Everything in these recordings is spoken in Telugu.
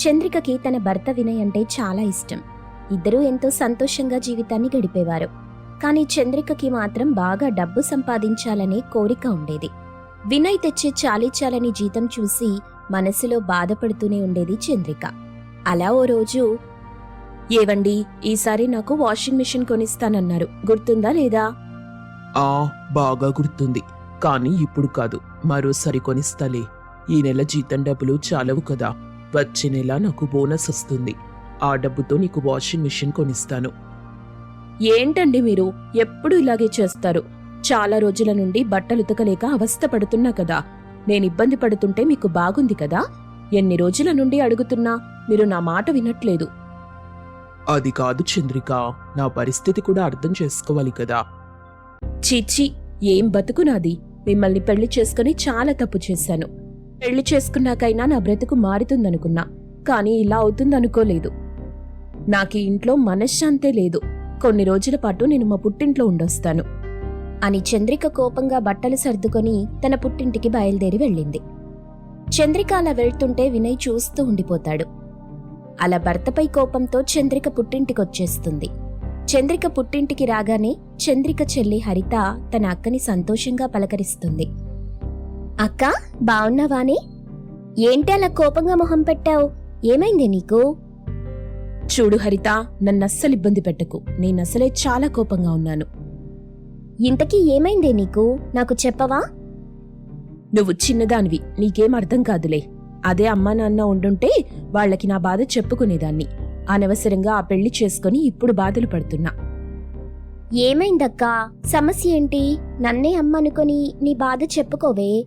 చంద్రికకి తన భర్త వినయ్ అంటే చాలా ఇష్టం. ఇద్దరూ ఎంతో సంతోషంగా జీవితాన్ని గడిపేవారు. కానీ చంద్రికకి మాత్రం బాగా డబ్బు సంపాదించాలనే కోరిక ఉండేది. వినయ్ తెచ్చే చాలీచాలని జీతం చూసి మనసులో బాధపడుతూనే ఉండేది చంద్రిక. అలా ఓ రోజు ఏవండి ఈసారి నాకు వాషింగ్ మిషన్ కొనిస్తానన్నారు. గుర్తుందా లేదా? ఆ బాగా గుర్తుంది. కానీ ఇప్పుడు కాదు. మరోసారి కొనిస్తాలే. ఈ నెల జీతం డబ్బులు చాలవు కదా. వచ్చే నెల నాకు బోనస్ వస్తుంది. ఆ డబ్బుతో నీకు వాషింగ్ మిషన్ కొనిస్తాను. ఏంటండి మీరు? ఎప్పుడు ఇలాగే చేస్తారు? చాలా రోజుల నుండి బట్టలు ఉతకలేక అవస్థ పడుతున్నా కదా. నేను ఇబ్బంది పడుతుంటే మీకు బాగుంది కదా? ఎన్ని రోజుల నుండి అడుగుతున్నా మీరు నా మాట వినట్లేదు. అది కాదు చంద్రిక నా పరిస్థితి కూడా అర్థం చేసుకోవాలి కదా. చీచి ఏం బతుకు నాది? మిమ్మల్ని పెళ్ళి చేసుకుని చాలా తప్పు చేశాను. పెళ్ళి చేసుకున్నాకైనా నా బ్రతుకు మారుతుందనుకున్నా కానీ ఇలా అవుతుందనుకోలేదు. నాకు ఈ ఇంట్లో మనశ్శాంతే లేదు. కొన్ని రోజుల పాటు నేను మా పుట్టింట్లో ఉండొస్తాను అని చంద్రిక కోపంగా బట్టలు సర్దుకొని తన పుట్టింటికి బయలుదేరి వెళ్ళింది. చంద్రిక అలా వెళ్తుంటే వినయ్ చూస్తూ ఉండిపోతాడు. అలా భర్తపై కోపంతో చంద్రిక పుట్టింటికొచ్చేస్తుంది. చంద్రిక పుట్టింటికి రాగానే చంద్రిక చెల్లి హరిత తన అక్కని సంతోషంగా పలకరిస్తుంది. అక్క బావున్నావానే ఏంటి అలా కోపంగా మొహం పెట్టావు? ఏమైంది నీకు? చూడు హరిత నన్నస్సలు ఇబ్బంది పెట్టకు. నేనసలే చాలా కోపంగా ఉన్నాను. ఇంతకీ ఏమైందే నీకు? నాకు చెప్పవా? నువ్వు చిన్నదానివి. నీకేం అర్థం కాదులే. అదే అమ్మా నాన్న ఉండుంటే వాళ్ళకి నా బాధ చెప్పుకునేదాన్ని. అనవసరంగా ఆ పెళ్ళి చేసుకుని ఇప్పుడు బాధలు పడుతున్నా. ఏమైందక్కా? సమస్య ఏంటి? నన్నే అమ్మనుకొని నీ బాధ చెప్పుకోవే.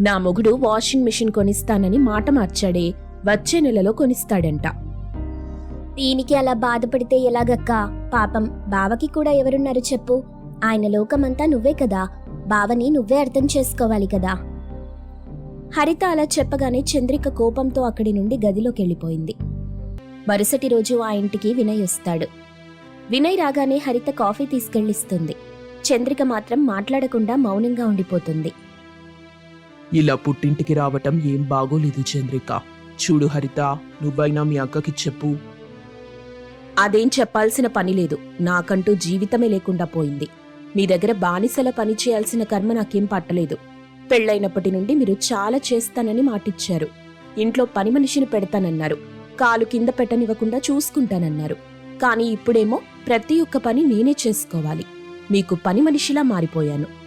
నా మొగుడు వాషింగ్ మిషన్ కొనిస్తానని మాట మార్చాడే వచ్చే నెలలో కొనిస్తాడంట. దీనికి అలా బాధపడితే ఎలాగక్కా? పాపం బావకి కూడా ఎవరున్నారు చెప్పు. ఆయన లోకమంతా నువ్వే కదా. బావని నువ్వే అర్థం చేసుకోవాలి కదా. హరిత అలా చెప్పగానే చంద్రిక కోపంతో అక్కడి నుండి గదిలోకి వెళ్ళిపోయింది. మరుసటి రోజు ఆ ఇంటికి వినయ్ వస్తాడు. వినయ్ రాగానే హరిత కాఫీ తీసుకెళ్ళిస్తుంది. చంద్రిక మాత్రం మాట్లాడకుండా మౌనంగా ఉండిపోతుంది. ఇలా పుట్టింటికి రావటం ఏం బాగోలేదు చంద్రిక. చూడు హరిత నువ్వైనా మీ అక్కకి చెప్పు. అదేం చెప్పాల్సిన పని లేదు. నాకంటూ జీవితమే లేకుండా పోయింది. మీ దగ్గర బానిసల పని చేయాల్సిన కర్మ నాకేం పట్టలేదు. పెళ్ళైనప్పటి నుండి మీరు చాలా చేస్తానని మాటిచ్చారు. ఇంట్లో పని మనిషిని పెడతానన్నారు. కాలు కింద పెట్టనివ్వకుండా చూసుకుంటానన్నారు. కానీ ఇప్పుడేమో ప్రతి ఒక్క పని నేనే చేసుకోవాలి. మీకు పని మనిషిలా మారిపోయాను.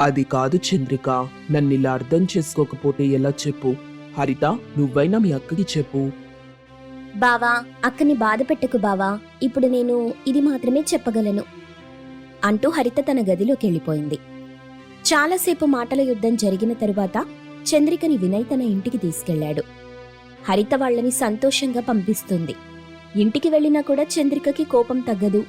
అది కాదు చంద్రిక. నన్ను ఇలా అర్థం చేసుకోకపోతే ఎలా చెప్పు? హరిత నువ్వైనా మీ అక్కకి చెప్పు. బావా అక్కని బాధ పెట్టకు బావా. ఇప్పుడు నేను ఇది మాత్రమే చెప్పగలను. అంటూ హరిత తన గదిలోకి వెళ్ళిపోయింది. చాలాసేపు మాటల యుద్ధం జరిగిన తరువాత చంద్రికని వినయ్ తన ఇంటికి తీసుకెళ్ళాడు హరిత వాళ్ళని సంతోషంగా పంపిస్తుంది. ఇంటికి వెళ్ళినా కూడా చంద్రికకి కోపం తగ్గదు.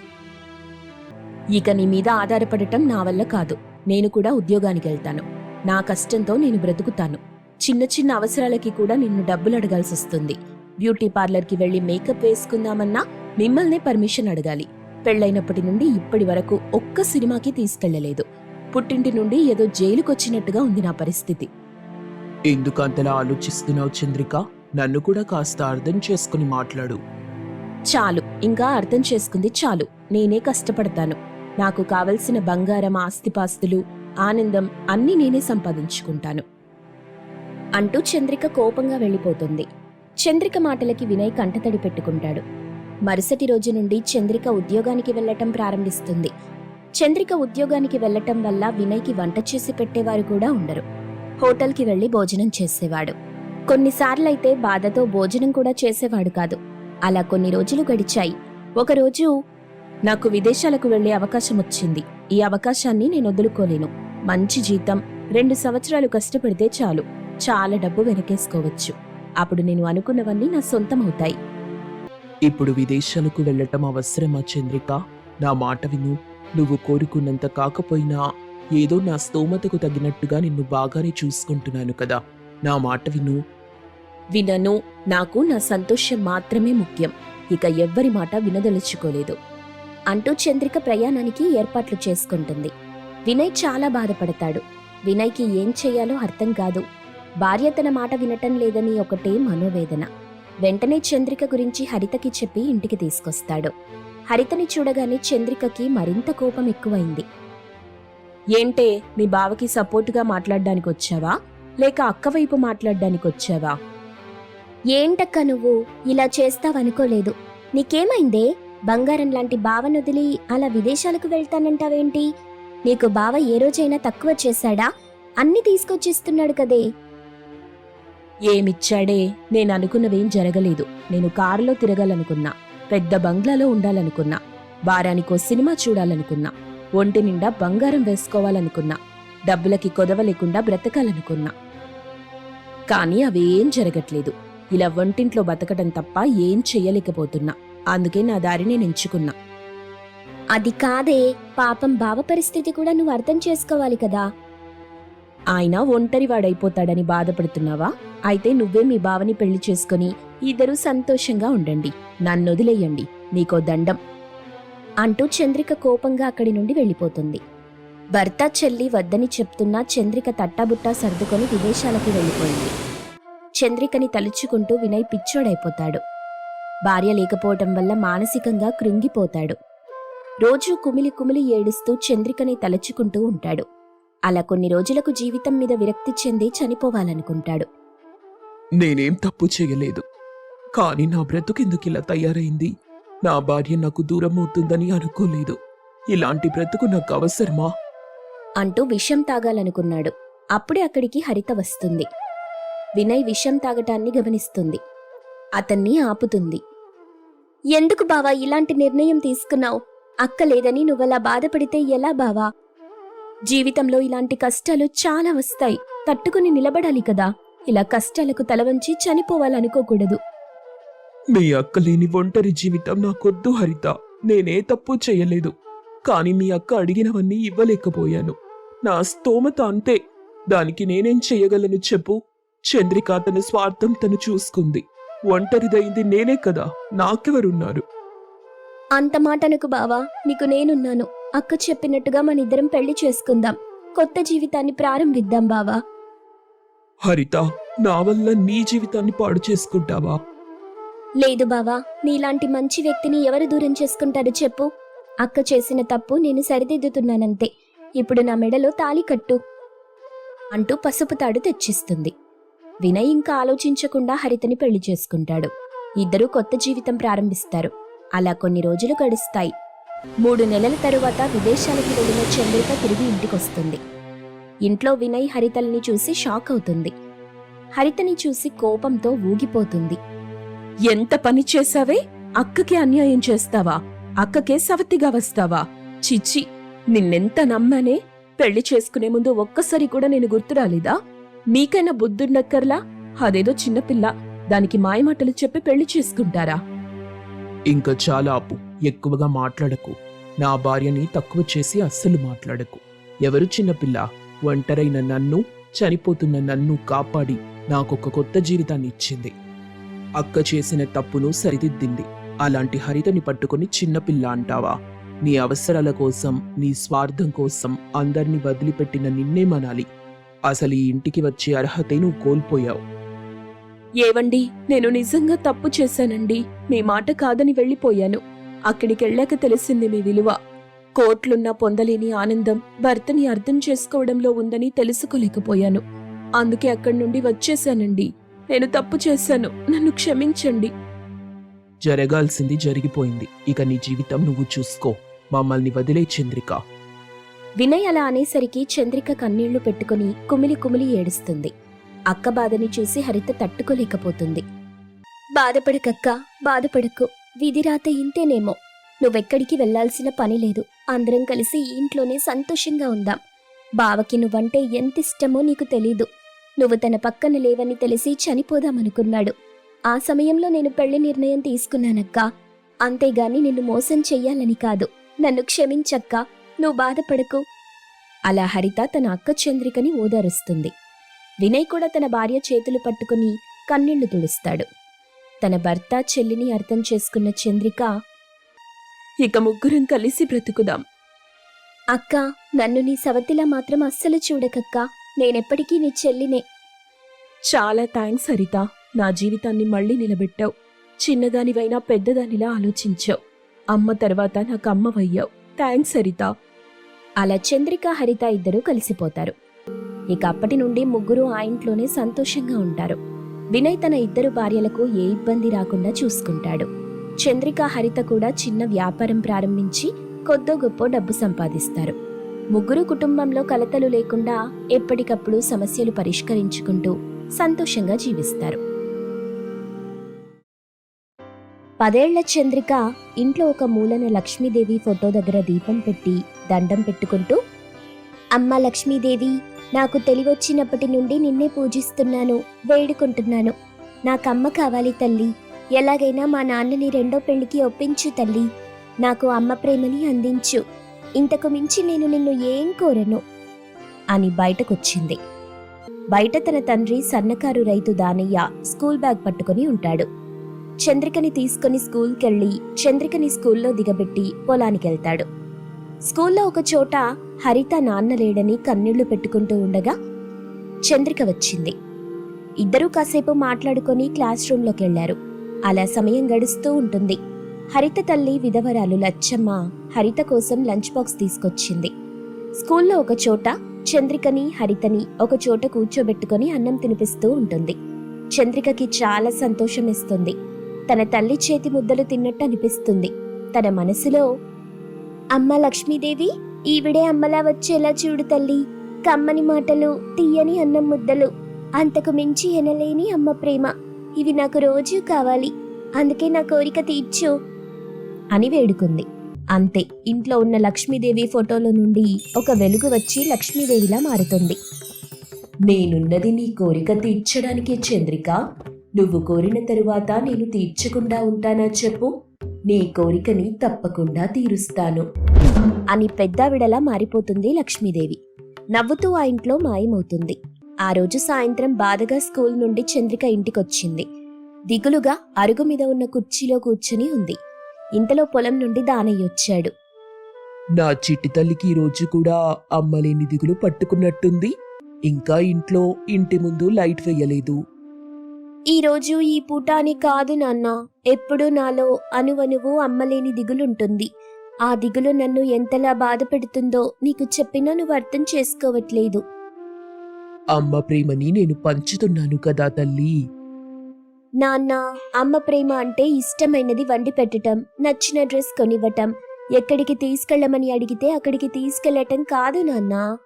ఇక నీ మీద ఆధారపడటం నా వల్ల కాదు. నేను కూడా ఉద్యోగానికి వెళ్తాను నా కష్టంతో నేను బ్రతుకుతాను. చిన్న చిన్న అవసరాలకి కూడా నిన్ను డబ్బులు అడగాల్సి వస్తుంది. బ్యూటీ పార్లర్కి వెళ్ళి మేకప్ వేసుకుందామన్నా మిమ్మల్నే పర్మిషన్ అడగాలి. పెళ్ళైనప్పటి నుండి ఇప్పటి వరకు ఒక్క సినిమాకి తీసుకెళ్ళలేదు. పుట్టింటి నుండి ఏదో జైలుకొచ్చినట్టుగా ఉంది నా పరిస్థితి. ఎందుకు అంతలా ఆలోచిస్తున్నావు చంద్రిక? నన్ను కూడా కాస్త అర్థం చేసుకుని మాట్లాడు. చాలు. ఇంకా అర్థం చేసుకుంది చాలు. నేనే కష్టపడతాను. నాకు కావలసిన బంగారం ఆస్తిపాస్తులు ఆనందం అన్నీ నేనే సంపాదించుకుంటాను. అంటూ చంద్రిక కోపంగా వెళ్ళిపోతుంది. చంద్రిక మాటలకి వినయ్ కంటతడి పెట్టుకుంటాడు. మరుసటి రోజు నుండి చంద్రిక ఉద్యోగానికి వెళ్ళటం ప్రారంభిస్తుంది. చంద్రిక ఉద్యోగానికి వెళ్ళటం వల్ల వినయ్కి వంట చేసి పెట్టేవారు కూడా ఉండరు. హోటల్కి వెళ్ళి భోజనం చేసేవాడు. కొన్నిసార్లైతే బాధతో భోజనం కూడా చేసేవాడు కాదు. అలా కొన్ని రోజులు గడిచాయి. ఒకరోజు నాకు విదేశాలకు వెళ్ళే అవకాశం వచ్చింది. ఈ అవకాశాన్ని నేను వదులుకోలేను. మంచి జీతం రెండు సంవత్సరాలు కష్టపడితే చాలు. చాలా డబ్బు వెనకేసుకోవచ్చు. అప్పుడు నేను అనుకున్నవన్నీ నా సొంతమవుతాయి. ఇప్పుడు విదేశాలకు వెళ్ళటం అవసరమా చంద్రిక? నా మాట విను. నువ్వు కోరుకున్నంత కాకపోయినా ఏదో నా స్తోమతకు తగినట్టుగా నిన్ను బాగానే చూసుకుంటున్నాను కదా. నా మాట విను. వినను. నాకు నా సంతోషం మాత్రమే ముఖ్యం. ఇక ఎవ్వరి మాట వినదలుచుకోలేదు. అంటూ చంద్రిక ప్రయాణానికి ఏర్పాట్లు చేసుకుంటుంది. వినయ్ చాలా బాధపడతాడు. వినయ్కి ఏం చేయాలో అర్థం కాదు. భార్య తన మాట వినటం లేదని ఒకటే మనోవేదన. వెంటనే చంద్రిక గురించి హరితకి చెప్పి ఇంటికి తీసుకొస్తాడు. హరితని చూడగానే చంద్రికకి మరింత కోపం ఎక్కువైంది. ఏంటే మీ బావకి సపోర్టుగా మాట్లాడడానికి వచ్చావా? లేక అక్క వైపు మాట్లాడడానికి వచ్చావా? ఏంటక్క నువ్వు? ఇలా చేస్తావనుకోలేదు. నీకేమైందే? బంగారం లాంటి బావనొదిలి అలా విదేశాలకు వెళ్తానంటావేంటి? నీకు బావ ఏ రోజైనా తక్కువ చేశాడా? అన్ని తీసుకొచ్చిస్తున్నాడు కదే. ఏమిచ్చాడే? నేను అనుకున్నవేం జరగలేదు. నేను కారులో తిరగాలనుకున్నా. పెద్ద బంగ్లాలో ఉండాలనుకున్నా. వారానికో సినిమా చూడాలనుకున్నా. ఒంటి నిండా బంగారం వేసుకోవాలనుకున్నా. డబ్బులకి కొదవ లేకుండా బ్రతకాలనుకున్నా. కానీ అవేం జరగట్లేదు. ఇలా వంటింట్లో బతకడం తప్ప ఏం చెయ్యలేకపోతున్నా అందుకే నా దారి నేను ఎంచుకున్నా. అది కాదే పాపం బావ పరిస్థితి కూడా నువ్వు అర్థం చేసుకోవాలి కదా. ఆయన ఒంటరివాడైపోతాడని బాధపడుతున్నావా? అయితే నువ్వే మీ బావని పెళ్ళి చేసుకుని ఇద్దరూ సంతోషంగా ఉండండి. నన్నొదిలేయండి నీకో దండం. అంటూ చంద్రిక కోపంగా అక్కడి నుండి వెళ్ళిపోతుంది. భర్త చెల్లి వద్దని చెప్తున్నా చంద్రిక తట్టాబుట్టా సర్దుకొని విదేశాలకి వెళ్ళిపోయింది. చంద్రికని తలుచుకుంటూ వినయ్ పిచ్చోడైపోతాడు. భార్య లేకపోవటం వల్ల మానసికంగా కృంగిపోతాడు. రోజూ కుమిలి కుమిలి ఏడుస్తూ చంద్రికని తలుచుకుంటూ ఉంటాడు. అలా కొన్ని రోజులకు జీవితం మీద విరక్తి చెంది చనిపోవాలనుకుంటాడు. నేనేం తప్పు చేయలేదు. కానీ నా బ్రతుకెందుకు ఇలా తయారైంది? నా భార్య నాకు దూరం అవుతుందని అనుకోలేదు. ఇలాంటి బ్రతుకు నాకు అవసరమా? అంటూ విషం తాగాలనుకున్నాడు. అప్పుడే అక్కడికి హరిత వస్తుంది. వినయ్ విషం తాగటాన్ని గమనిస్తుంది. అతన్ని ఆపుతుంది. ఎందుకు బావా ఇలాంటి నిర్ణయం తీసుకున్నావు? అక్క లేదని నువ్వలా బాధపడితే ఎలా బావా? జీవితంలో ఇలాంటి కష్టాలు చాలా వస్తాయి. తట్టుకుని నిలబడాలి కదా. ఇలా కష్టాలకు తలవంచి చనిపోవాలనుకోకూడదు. మీ అక్క లేని ఒంటరి జీవితం నాకొద్దు హరిత. నేనే తప్పు చేయలేదు. కానీ మీ అక్క అడిగినవన్నీ ఇవ్వలేకపోయాను. నా స్తోమత అంతే. దానికి నేనేం చేయగలను చెప్పు? చంద్రిక తన స్వార్థం తను చూసుకుంది. ఒంటరిదైంది నేనే కదా. నాకెవరున్నారు? అంత మాటనకు బావా నీకు నేనున్నాను. అక్క చెప్పినట్టుగా మన ఇద్దరం పెళ్ళి చేసుకుందాం. కొత్త జీవితాన్ని ప్రారంభిద్దాం బావా. హరిత నా వల్ల నీ జీవితాన్ని పాడు చేసుకుంటావా? లేదు బావా నీలాంటి మంచి వ్యక్తిని ఎవరు దూరం చేసుకుంటారు చెప్పు. అక్క చేసిన తప్పు నేను సరిదిద్దుతున్నానంతే. ఇప్పుడు నా మెడలో తాళి కట్టు. అంటూ పసుపు తాడు తెచ్చిస్తుంది. వినయ్ ఇంకా ఆలోచించకుండా హరితని పెళ్ళి చేసుకుంటాడు. ఇద్దరూ కొత్త జీవితం ప్రారంభిస్తారు. అలా కొన్ని రోజులు గడుస్తాయి. మూడు నెలల తరువాత విదేశాలకు వెళ్ళిన చంద్రిక తిరిగి ఇంటికొస్తుంది. ఇంట్లో వినయ్ హరితల్ని చూసి షాక్ అవుతుంది. హరితని చూసి కోపంతో ఊగిపోతుంది. ఎంత పని చేశావే? అక్కకి అన్యాయం చేస్తావా? అక్కకే సవతిగా వస్తావా? చిచ్చి నిన్నెంత నమ్మనే? పెళ్ళి చేసుకునే ముందు ఒక్కసారి కూడా నేను గుర్తురాలేదా? మీకైనా బుద్ధుండక్కర్లా అదేదో చిన్నపిల్ల దానికి మాయమాటలు చెప్పి పెళ్ళి చేసుకుంటారా? ఇంకా చాలా ఆపు. ఎక్కువగా మాట్లాడకు. నా భార్యని తక్కువ చేసి అస్సలు మాట్లాడకు. ఎవరు చిన్నపిల్ల ఒంటరైన నన్ను చనిపోతున్న నన్ను కాపాడి నాకొక కొత్త జీవితాన్ని ఇచ్చింది. అక్క చేసిన తప్పును సరిదిద్దింది. అలాంటి హరితని పట్టుకుని చిన్నపిల్ల అంటావా? నీ అవసరాల కోసం నీ స్వార్థం కోసం అందర్నీ వదిలిపెట్టిన నిన్నే మనాలి. అసలు ఈ ఇంటికి వచ్చే అర్హతే నువ్వు కోల్పోయావు. ఏవండి నేను నిజంగా తప్పు చేశానండి? మీ మాట కాదని వెళ్ళిపోయాను. అక్కడికెళ్ళాక తెలిసింది మీ విలువ. కోట్లున్నా పొందలేని ఆనందం భర్తని అర్థం చేసుకోవడంలో ఉందని తెలుసుకోలేకపోయాను. అందుకే అక్కడి నుండి వచ్చేశానండి. నేను తప్పు చేశాను. నన్ను క్షమించండి. జరగాల్సింది జరిగిపోయింది. ఇక నీ జీవితం నువ్వు చూసుకో. మమ్మల్ని వదిలే చంద్రిక. వినయ్ అలా అనేసరికి చంద్రిక కన్నీళ్ళు పెట్టుకుని కుమిలి కుమిలి ఏడుస్తుంది. అక్క బాధని చూసి హరిత తట్టుకోలేకపోతుంది. బాధపడకక్క బాధపడకు. విధిరాత ఇంతేనేమో. నువ్వెక్కడికి వెళ్ళాల్సిన పని లేదు. అందరం కలిసి ఇంట్లోనే సంతోషంగా ఉందాం. బావకి నువ్వంటే ఎంత ఇష్టమో నీకు తెలీదు. నువ్వు తన పక్కన లేవని తెలిసి చనిపోదామనుకున్నాడు ఆ సమయంలో నేను పెళ్ళి నిర్ణయం తీసుకున్నానక్క. అంతేగాని నిన్ను మోసం చెయ్యాలని కాదు. నన్ను క్షమించక్క. నువ్వు బాధపడకు. అలా హరిత తన అక్క చంద్రికని ఓదారుస్తుంది. వినయ్ కూడా తన భార్య చేతులు పట్టుకుని కన్నీళ్ళు తుడుస్తాడు. తన భర్త చెల్లిని అర్థం చేసుకున్న చంద్రిక ఇక ముగ్గురం కలిసి బ్రతుకుదాం. అక్క నన్ను నీ సవతిలా మాత్రం అస్సలు చూడకక్క. నేనెప్పటికీ నీ చెల్లినే. చాలా థ్యాంక్స్ హరిత. నా జీవితాన్ని మళ్ళీ నిలబెట్టావు. చిన్నదానివైనా పెద్దదానిలా ఆలోచించావు. అమ్మ తర్వాత నాకు అమ్మవయ్యావు. థ్యాంక్స్ హరిత అలా చంద్రిక హరిత ఇద్దరూ కలిసిపోతారు. ఇక అప్పటి నుండి ముగ్గురు ఆ ఇంట్లోనే సంతోషంగా ఉంటారు. వినయ్ తన ఇద్దరు భార్యలకు ఏ ఇబ్బంది రాకుండా చూసుకుంటాడు. చంద్రిక హరిత కూడా చిన్న వ్యాపారం ప్రారంభించి కొద్దో గొప్ప డబ్బు సంపాదిస్తారు. ముగ్గురు కుటుంబంలో కలతలు లేకుండా ఎప్పటికప్పుడు సమస్యలు పరిష్కరించుకుంటూ సంతోషంగా జీవిస్తారు. పదేళ్ళ చంద్రిక ఇంట్లో ఒక మూలన లక్ష్మీదేవి ఫోటో దగ్గర దీపం పెట్టి దండం పెట్టుకుంటూ అమ్మ లక్ష్మీదేవి నాకు తెలివొచ్చినప్పటి నుండి నిన్నే పూజిస్తున్నాను వేడుకుంటున్నాను. నాకమ్మ కావాలి తల్లి. ఎలాగైనా మా నాన్నని రెండో పెళ్ళికి ఒప్పించు తల్లి. నాకు అమ్మ ప్రేమని అందించు. ఇంతకు మించి నేను నిన్ను ఏం కోరను అని బయటకొచ్చింది. బయట తన తండ్రి సన్నకారు రైతు దానయ్య స్కూల్ బ్యాగ్ పట్టుకొని ఉంటాడు. చంద్రికని తీసుకుని స్కూల్కెళ్ళి చంద్రికని స్కూల్లో దిగబెట్టి పొలానికెళ్తాడు. స్కూల్లో ఒక చోట హరిత నాన్న లేడని కన్నీళ్ళు పెట్టుకుంటూ ఉండగా చంద్రిక వచ్చింది. ఇద్దరూ కాసేపు మాట్లాడుకొని క్లాస్ రూమ్లోకి వెళ్ళారు అలా సమయం గడుస్తూ ఉంటుంది. హరిత తల్లి విధవరాలు లచ్చమ్మ హరిత కోసం లంచ్ బాక్స్ తీసుకొచ్చింది. స్కూల్లో ఒక చోట చంద్రికని హరితని ఒక చోట కూర్చోబెట్టుకొని అన్నం తినిపిస్తూ ఉంటుంది. చంద్రికకి చాలా సంతోషం ఇస్తుంది తన తల్లి చేతి ముద్దలు తిన్నట్టు అనిపిస్తుంది. తన మనసులో అమ్మ లక్ష్మీదేవి ఈవిడే అమ్మలా వచ్చేలా చూడు తల్లి కమ్మని మాటలు తీయని అన్నం ముద్దలు. అంతకు మించి ఎనలేని అమ్మ ప్రేమ. ఇవి నాకు రోజూ కావాలి. అందుకే నా కోరిక తీర్చు. అని వేడుకుంది. అంతే ఇంట్లో ఉన్న లక్ష్మీదేవి ఫోటోలో నుండి ఒక వెలుగు వచ్చి లక్ష్మీదేవిలా మారుతుంది. నేనున్నది నీ కోరిక తీర్చడానికే చంద్రిక. నువ్వు కోరిన తరువాత నేను తీర్చకుండా ఉంటానా చెప్పు? నీ కోరికని తప్పకుండా తీరుస్తాను. అని పెద్దావిడలా మారిపోతుంది లక్ష్మీదేవి. నవ్వుతూ ఆ ఇంట్లో మాయమవుతుంది. ఆ రోజు సాయంత్రం బాధగా స్కూల్ నుండి చంద్రిక ఇంటికొచ్చింది. దిగులుగా అరుగు మీద ఉన్న కుర్చీలో కూర్చుని ఉంది. ఇంతలో పొలం నుండి దానయ్య వచ్చాడు. నా చిట్టి తల్లికి ఈరోజు కూడా అమ్మలేని దిగులు పట్టుకున్నట్టుంది. ఇంకా ఇంట్లో ఇంటి ముందు లైట్ వేయలేదు. ఈ రోజు ఈ పూట అని కాదు నాన్న. ఎప్పుడూ నాలో అనువనువు అమ్మలేని దిగులుంటుంది. ఆ దిగులు నన్ను ఎంతలా బాధ పెడుతుందో నీకు చెప్పినా నువ్వు అర్థం చేసుకోవట్లేదు. అమ్మ ప్రేమని నేను పంచుతున్నాను కదా తల్లి. నాన్న అమ్మ ప్రేమ అంటే ఇష్టమైనది వండి పెట్టటం నచ్చిన డ్రెస్ కొనివ్వటం ఎక్కడికి తీసుకెళ్ళమని అడిగితే అక్కడికి తీసుకెళ్ళటం కాదు నాన్న.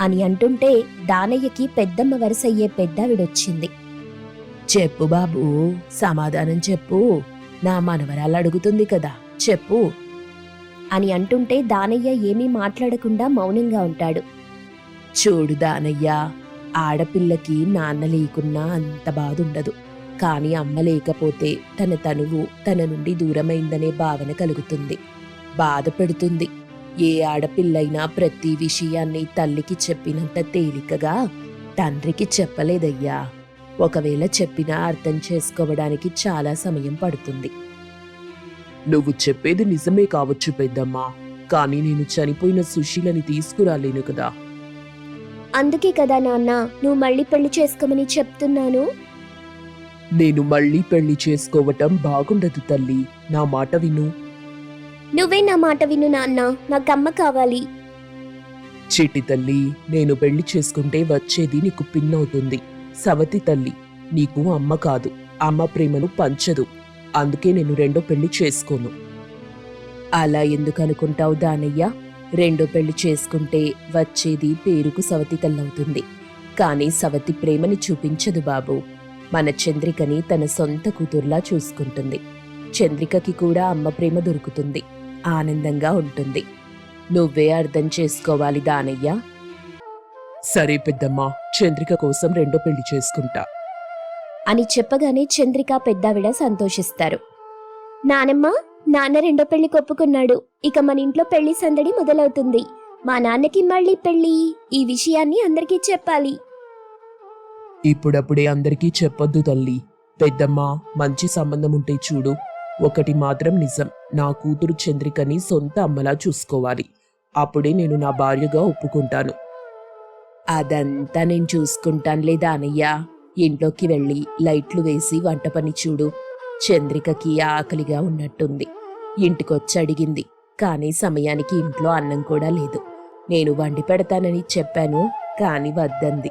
అని అంటుంటే దానయ్యకి పెద్దమ్మ వరసయ్యే పెద్దావిడొచ్చింది. చెప్పు బాబు సమాధానం చెప్పు. నా మనవరాలు అడుగుతుంది కదా చెప్పు. అని అంటుంటే దానయ్య ఏమీ మాట్లాడకుండా మౌనంగా ఉంటాడు. చూడు దానయ్య ఆడపిల్లకి నాన్న లేకున్నా అంత బాధ ఉండదు కాని అమ్మ లేకపోతే తన తనువు తన నుండి దూరమైందనే భావన కలుగుతుంది. బాధ పెడుతుంది. ఏ ఆడపిల్లైనా ప్రతి విషయాన్ని తల్లికి చెప్పినంత తేలికగా తండ్రికి చెప్పలేదయ్యా. ఒకవేళ చెప్పినా అర్థం చేసుకోవడానికి చాలా సమయం పడుతుంది. నువ్వు చెప్పేది నిజమే కావచ్చు పెద్దమ్మా కానీ నేను చనిపోయిన సుశీలని తీసుకురాలేను కదా. అందుకే కదా నాన్న నువ్వు మళ్ళీ పెళ్ళి చేసుకోమని చెప్తున్నాను. నేను మళ్ళీ పెళ్ళి చేసుకోవటం బాగుండదు తల్లి నా మాట విను. నువ్వే నా మాట విను నాన్న నాకమ్మ కావాలి. చిట్టి తల్లి నేను పెళ్ళి చేసుకుంటే వచ్చేది నీకు పిన్నవుతుంది. సవతి తల్లి నీకు అమ్మ కాదు. అమ్మ ప్రేమను పంచదు. అందుకే నేను రెండో పెళ్ళి చేసుకోను. అలా ఎందుకు అనుకుంటావు దానయ్య? రెండో పెళ్ళి చేసుకుంటే వచ్చేది పేరుకు సవతి తల్లవుతుంది. కానీ సవతి ప్రేమని చూపించదు బాబు. మన చంద్రికని తన సొంత కూతుర్లా చూసుకుంటుంది. చంద్రికకి కూడా అమ్మ ప్రేమ దొరుకుతుంది. ఆనందంగా ఉంటుంది. నువ్వే అర్థం చేసుకోవాలి దానయ్య. సరే పెద్దమ్మా చంద్రిక కోసం రెండో పెళ్ళి చేసుకుంటా. అని చెప్పగానే చంద్రిక పెద్దావిడ సంతోషిస్తారు. నానమ్మ నాన్న రెండో పెళ్ళి కొప్పుకున్నాడు. ఇక మన ఇంట్లో పెళ్ళి సందడి మొదలవుతుంది. మా నాన్నకి మళ్ళీ పెళ్ళి. ఈ విషయాన్ని అందరికీ చెప్పాలి. ఇప్పుడప్పుడే అందరికీ చెప్పొద్దు తల్లి. పెద్దమ్మ మంచి సంబంధం ఉంటే చూడు. ఒకటి మాత్రం నిజం. నా కూతురు చంద్రికని సొంత అమ్మలా చూసుకోవాలి. అప్పుడే నేను నా భార్యగా ఒప్పుకుంటాను. అదంతా నేను చూసుకుంటానులే దానయ్య ఇంట్లోకి వెళ్ళి లైట్లు వేసి వంట పని చూడు. చంద్రికకి ఆకలిగా ఉన్నట్టుంది. ఇంటికొచ్చి అడిగింది. కానీ సమయానికి ఇంట్లో అన్నం కూడా లేదు. నేను వండి పెడతానని చెప్పాను కాని వద్దంది.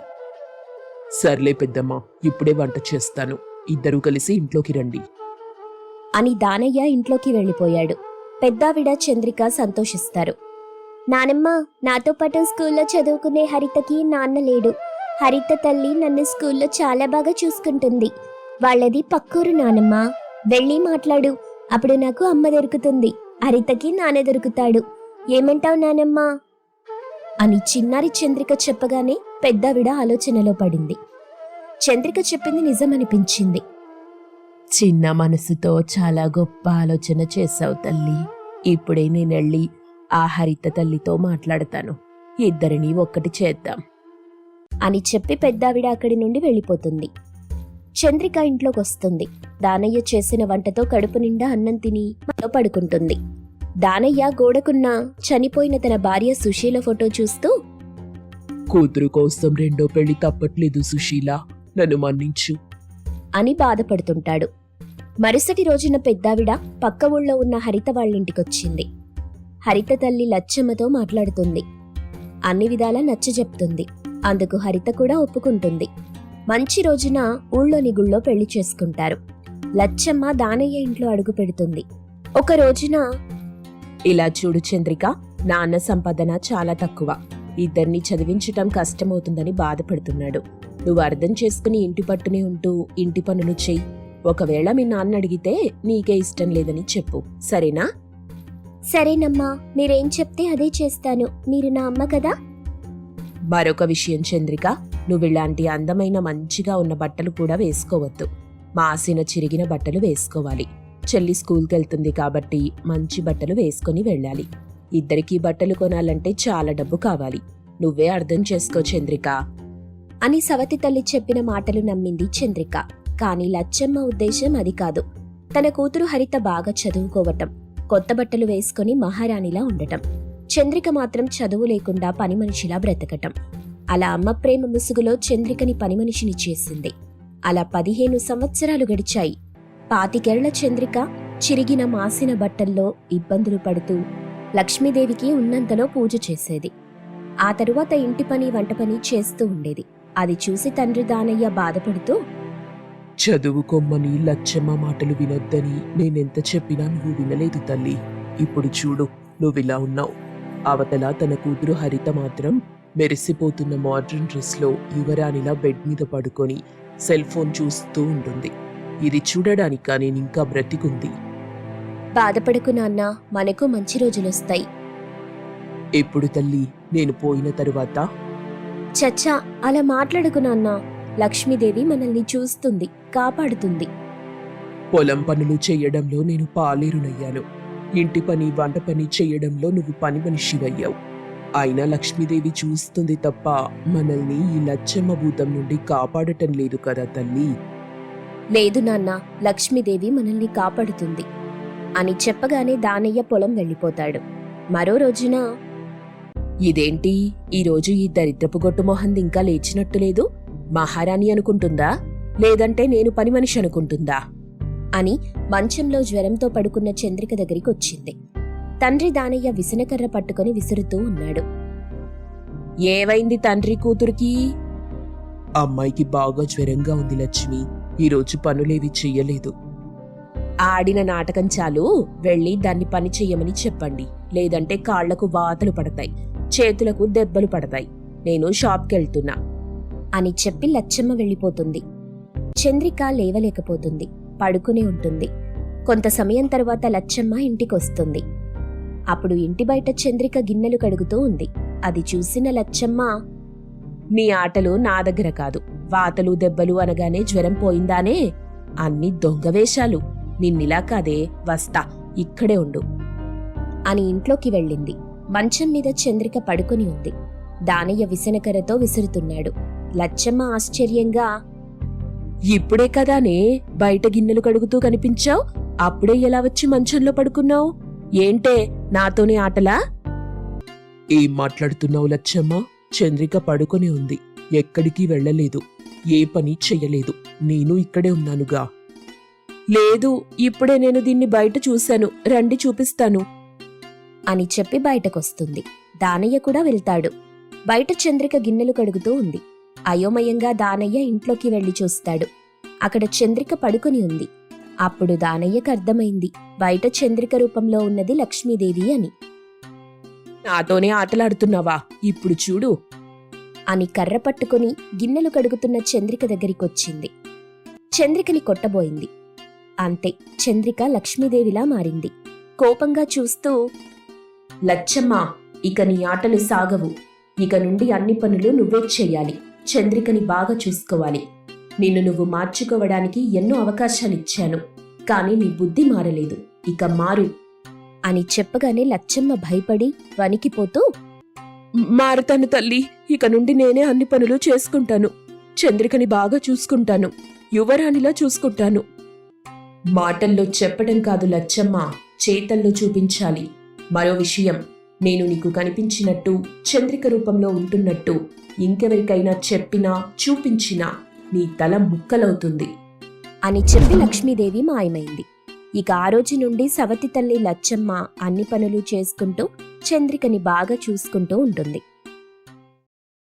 సర్లే పెద్దమ్మ ఇప్పుడే వంట చేస్తాను. ఇద్దరూ కలిసి ఇంట్లోకి రండి. అని దానయ్య ఇంట్లోకి వెళ్ళిపోయాడు. పెద్దావిడ చంద్రిక సంతోషిస్తారు. నానమ్మ నాతో పాటు స్కూల్లో చదువుకునే హరితకి నాన్న లేడు. హరిత తల్లి నన్ను స్కూల్లో చాలా బాగా చూసుకుంటుంది. వాళ్ళది పక్కూరు నానమ్మ. వెళ్ళి మాట్లాడు. అప్పుడు నాకు అమ్మ దొరుకుతుంది. హరితకి నాన్న దొరుకుతాడు. ఏమంటావు నానమ్మ? అని చిన్నారి చంద్రిక చెప్పగానే పెద్దావిడ ఆలోచనలో పడింది. చంద్రిక చెప్పింది నిజమనిపించింది. చిన్న మనసుతో చాలా గొప్ప ఆలోచన చేశావు తల్లి. ఇప్పుడే నేనెళ్ళి ఆ హరిత తల్లితో మాట్లాడతాను. ఇద్దరిని ఒక్కటి చేద్దాం. అని చెప్పి పెద్దావిడ అక్కడి నుండి వెళ్ళిపోతుంది. చంద్రిక ఇంట్లోకి వస్తుంది దానయ్య చేసిన వంటతో కడుపు నిండా అన్నం తిని పడుకుంటుంది. దానయ్య గోడకున్న చనిపోయిన తన భార్య సుశీల ఫోటో చూస్తూ కూతురు కోసం రెండో పెళ్ళి తప్పట్లేదు సుశీల. నన్ను మన్నించు. అని బాధపడుతుంటాడు. మరుసటి రోజున పెద్దావిడ పక్క ఊళ్ళో ఉన్న హరిత వాళ్ళింటికొచ్చింది. హరిత తల్లి లచ్చమ్మతో మాట్లాడుతుంది. అన్ని విధాలా నచ్చ చెప్తుంది. అందుకు హరిత కూడా ఒప్పుకుంటుంది. మంచి రోజున ఊళ్ళోని గుళ్ళో పెళ్ళి చేసుకుంటారు. లచ్చమ్మ దానయ్య ఇంట్లో అడుగు పెడుతుంది. ఒక రోజున ఇలా చూడు చంద్రిక నాన్న సంపాదన చాలా తక్కువ. ఇద్దరిని చదివించటం కష్టమవుతుందని బాధపడుతున్నాడు. నువ్వు అర్థం చేసుకుని ఇంటి పట్టునే ఉంటూ ఇంటి పనులు చెయ్యి. ఒకవేళ మీ నాన్న అడిగితే నీకే ఇష్టం లేదని చెప్పు. సరేనా? సరేనమ్మా మీరేం చెప్తే అదే చేస్తాను. మీరు నా అమ్మ కదా? మరొక విషయం చంద్రిక నువ్వు ఇలాంటి అందమైన మంచిగా ఉన్న బట్టలు కూడా వేసుకోవద్దు. మాసిన చిరిగిన బట్టలు వేసుకోవాలి. చెల్లి స్కూల్కి వెళ్తుంది కాబట్టి మంచి బట్టలు వేసుకొని వెళ్ళాలి. ఇద్దరికీ బట్టలు కొనాలంటే చాలా డబ్బు కావాలి. నువ్వే అర్థం చేసుకో చంద్రిక. అని సవతి తల్లి చెప్పిన మాటలు నమ్మింది చంద్రిక. కాని లచ్చమ్మ ఉద్దేశం అది కాదు. తన కూతురు హరిత బాగా చదువుకోవటం. కొత్త బట్టలు వేసుకుని మహారాణిలా ఉండటం. చంద్రిక మాత్రం చదువు లేకుండా పని మనిషిలా బ్రతకటం. అలా అమ్మ ప్రేమ ముసుగులో చంద్రికని పని మనిషిని చేసింది. అలా పదిహేను సంవత్సరాలు గడిచాయి. పాతికేళ్ళ చంద్రిక చిరిగిన మాసిన బట్టల్లో ఇబ్బందులు పడుతూ లక్ష్మీదేవికి ఉన్నంతలో పూజ చేసేది. ఆ తరువాత ఇంటి పని వంట పని చేస్తూ ఉండేది. అది చూసి తండ్రి దానయ్య బాధపడుతూ చదువుకోమ్మని లచ్చమ్మ మాటలు వినొద్దని నేనెంత చెప్పినా నువ్వు వినలేదు తల్లి. ఇప్పుడు చూడు నువ్విలా ఉన్నావు. అవతల తన కూతురు హరిత మాత్రం మెరిసిపోతున్న మోడ్రన్ డ్రెస్లో యువరాణిలా బెడ్ మీద పడుకొని సెల్ ఫోన్ చూస్తూ ఉంటుంది. ఇది చూడడానికా నేను ఇంకా బ్రతికుంది? బాధపడకు నాన్న మనకు మంచి రోజులొస్తాయి. ఎప్పుడు తల్లి? నేను పోయిన తరువాత? చచ్చా అలా మాట్లాడకు నాన్న. లక్ష్మీదేవి మనల్ని చూస్తుంది కాపాడుతుంది. పొలం పనులు చేయడంలో నేను పాలేరునయ్యాను. ఇంటి పని వంట పని చేయడంలో నువ్వు పని మనిషివయ్యావు అయినా లక్ష్మీదేవి చూస్తుంది తప్ప మనల్ని ఈ లచ్చమ్మ భూతం నుండి కాపాడటం లేదు కదా తల్లి. లేదు నాన్న లక్ష్మీదేవి మనల్ని కాపాడుతుంది అని చెప్పగానే దానయ్య పొలం వెళ్ళిపోతాడు. మరో రోజున ఇదేంటి? ఈరోజు ఈ దరిద్రపు గొట్టు మొహంది ఇంకా లేచినట్టు లేదు? మహారాణి అనుకుంటుందా? లేదంటే నేను పని మనిషి అనుకుంటుందా? అని మంచంలో జ్వరంతో పడుకున్న చంద్రిక దగ్గరికి వచ్చింది తండ్రి దానయ్య విసనకర్ర పట్టుకొని విసురుతూ ఉన్నాడు. ఏవైంది తండ్రి కూతురికి? అమ్మాయికి బాగా జ్వరంగా ఉంది లక్ష్మి. ఈరోజు పనులేవి చెయ్యలేదు. ఆడిన నాటకం చాలు. వెళ్ళి దాన్ని పని చెయ్యమని చెప్పండి. లేదంటే కాళ్ళకు వాతలు పడతాయి. చేతులకు దెబ్బలు పడతాయి. నేను షాప్కెళ్తున్నా. అని చెప్పి లచ్చమ్మ వెళ్ళిపోతుంది. చంద్రిక లేవలేకపోతుంది. పడుకునే ఉంటుంది. కొంత సమయం తర్వాత లచ్చమ్మ ఇంటికొస్తుంది. అప్పుడు ఇంటి బయట చంద్రిక గిన్నెలు కడుగుతూ ఉంది. అది చూసిన లచ్చమ్మ నీ ఆటలు నా దగ్గర కాదు. వాతలు దెబ్బలు అనగానే జ్వరం పోయిందానే? అన్ని దొంగ వేషాలు. నిన్నిలా కాదే వస్తా ఇక్కడే ఉండు అని ఇంట్లోకి వెళ్ళింది. మంచం మీద చంద్రిక పడుకుని ఉంది. దానయ్య విసనకరతో విసురుతున్నాడు. లచ్చమ్మ ఆశ్చర్యంగా ఇప్పుడే కదానే బయట గిన్నెలు కడుగుతూ కనిపించావు? అప్పుడే ఎలా వచ్చి మంచంలో పడుకున్నావు? ఏంటే నాతోనే ఆటలా? ఏం మాట్లాడుతున్నావు లచ్చమ్మ? చంద్రిక పడుకొని ఉంది. ఎక్కడికి వెళ్ళలేదు. ఏ పని చెయ్యలేదు. నేను ఇక్కడే ఉన్నానుగా. లేదు ఇప్పుడే నేను దీన్ని బయట చూశాను. రండి చూపిస్తాను. అని చెప్పి బయటకొస్తుంది. దానయ్య కూడా వెళ్తాడు. బయట చంద్రిక గిన్నెలు కడుగుతూ ఉంది. అయోమయంగా దానయ్య ఇంట్లోకి వెళ్ళి చూస్తాడు. అక్కడ చంద్రిక పడుకొని ఉంది. అప్పుడు దానయ్యకు అర్థమైంది. బయట చంద్రిక రూపంలో ఉన్నది లక్ష్మీదేవి అని. నాతోనే ఆటలాడుతున్నావా? ఇప్పుడు చూడు. అని కర్ర పట్టుకుని గిన్నెలు కడుగుతున్న చంద్రిక దగ్గరికొచ్చింది చంద్రికని కొట్టబోయింది. అంతే చంద్రిక లక్ష్మీదేవిలా మారింది. కోపంగా చూస్తూ లచ్చమ్మ ఇక నీ ఆటలు సాగవు. ఇక నుండి అన్ని పనులు నువ్వే చెయ్యాలి చంద్రికని బాగా చూసుకోవాలి. నిన్ను నువ్వు మార్చుకోవడానికి ఎన్నో అవకాశాలిచ్చాను. కానీ నీ బుద్ధి మారలేదు. ఇక మారు. అని చెప్పగానే లచ్చమ్మ భయపడి వణికిపోతూ మారతాను తల్లి. ఇక నుండి నేనే అన్ని పనులు చేసుకుంటాను. చంద్రికని బాగా చూసుకుంటాను. యువరాణిలా చూసుకుంటాను. మాటల్లో చెప్పడం కాదు లచ్చమ్మ. చేతల్లో చూపించాలి. మరో విషయం. నేను నీకు కనిపించినట్టు చంద్రిక రూపంలో ఉంటున్నట్టు. ఇంకెవరికైనా చెప్పినా చూపించినా నీ తల ముక్కలవుతుంది. అని చెప్పి లక్ష్మీదేవి మాయమైంది. ఇక ఆ రోజు నుండి సవతి తల్లి లచ్చమ్మ అన్ని పనులు చేసుకుంటూ చంద్రికని బాగా చూసుకుంటూ ఉంటుంది.